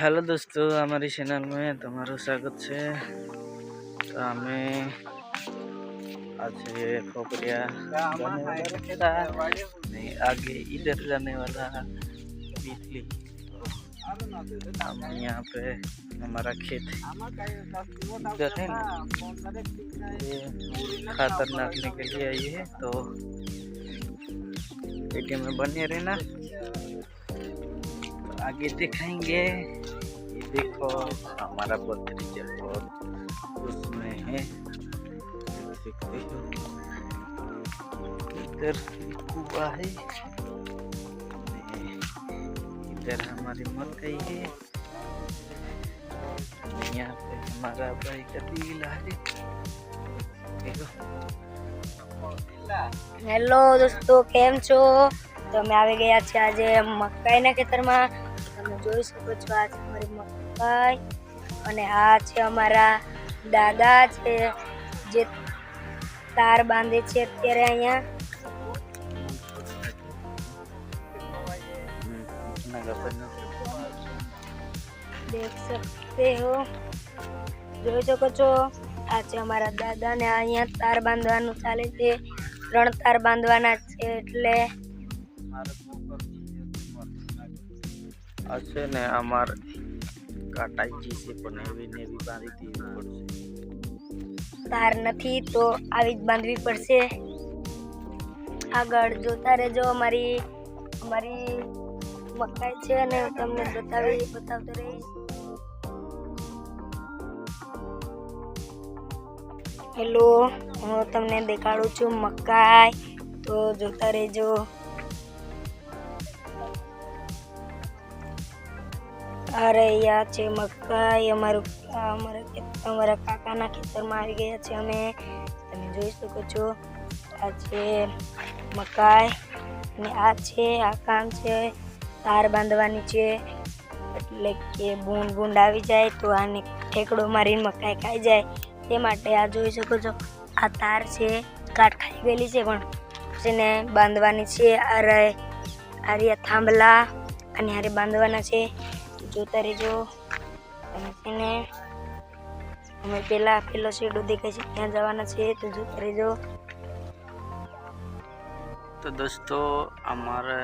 Hello દોસ્તો અમારી ચેનલમાં તમારું સ્વાગત છે તો અમે आज ये खोपड़िया जाने वाला रास्ता नहीं आगे इधर जाने वाला बिजली हम यहाँ पे हमारा खेत इधर है ना ये खातर नापने के लिए आई है तो वीडियो में बने रहना तो आगे दिखाएंगे ये देखो हमारा भतीजा बहुत उसमें है देख सकते हो इधर कुआ है ने इधर हमारी मकई है और यहाँ पे हमारा भाई का दिला है देखो હેલો દોસ્તો કેમ છો તો અમે આવી ગયા છે આજે મકાઈના ખેતરમાં તમે જોઈ શકો છો આ છે અમારી મકાઈ ભાઈ અને આ છે અમારા દાદા છે, જે તાર બાંધે છે અત્યારે અહીંયા. દેખ સકતે હો. જોઈ શકો છો, આ છે અમારા દાદાને અહીંયા તાર બાંધવાનું ચાલે છે. ત્રણ તાર બાંધવાના છે એટલે આ છે ને અમાર કાટાઈજી છે, પણ એવી ને એવી બાંધી દેવી પડશે તાર નથી તો આવી જ બાંધવી પડશે. આગળ જોતા રહેજો, અમારી અમારી મકાઈ છે અને હું તમને બતાવી, બતાવતો રહીશ. હેલો હું તમને દેખાડું છું, મકાઈ. તો જોતા રહેજો. આ રહ્યા છે મકાઈ અમારું, અમારા અમારા કાકાના ખેતરમાં આવી ગયા છે અમે તમે જોઈ શકો છો, આ છે મકાઈ અને આ છે, આ કામ છે, તાર બાંધવાની છે, એટલે કે બૂંદ બૂંદ આવી જાય તો આને ઠેકડો મારીને મકાઈ ખાઈ જાય, તે માટે આ જોઈ શકો છો, આ તાર છે કાટ ખાઈ ગયેલી છે પણ જેને બાંધવાની છે રહે આ રહ્યા થાંભલા અને હારે બાંધવાના છે જોતા રહેજો અને તેને અમે પેલા પેલો શેડો દેખાય છે, ત્યાં જવાના છે, તો જોતા રહેજો તો દોસ્તો, અમારે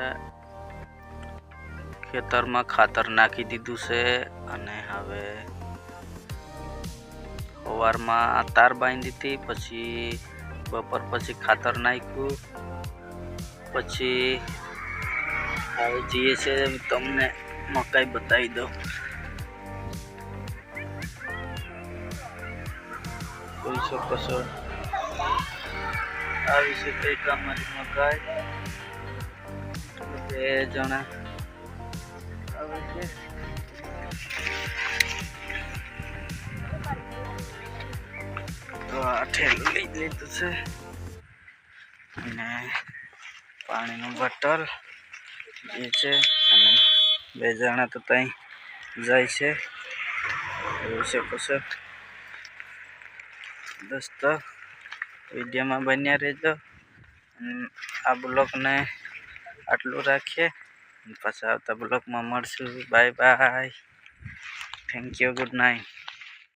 ખેતરમાં ખાતર નાખી દીધું છે અને હવે સવારમાં તાર બાંધી હતી, પછી બપોર પછી ખાતર નાખ્યું, પછી હવે જઈએ છે તમને. મકાઈ બતાવી દઉં કોઈ છો આવી છે કંઈક અમારી મકાઈ બે જણા આવે છે તો આ ઠેલું લઈ લીધું છે અને પાણીનું બોટલ જે છે અને બે જણા તો ત્યાં જાય છે. જોઈ શકો છો. દોસ્તો વિડીયોમાં બન્યા રહેજો. આ બ્લોગને આટલું રાખીએ. પાછા આવતા બ્લોગમાં મળશું. Bye bye. Thank you good night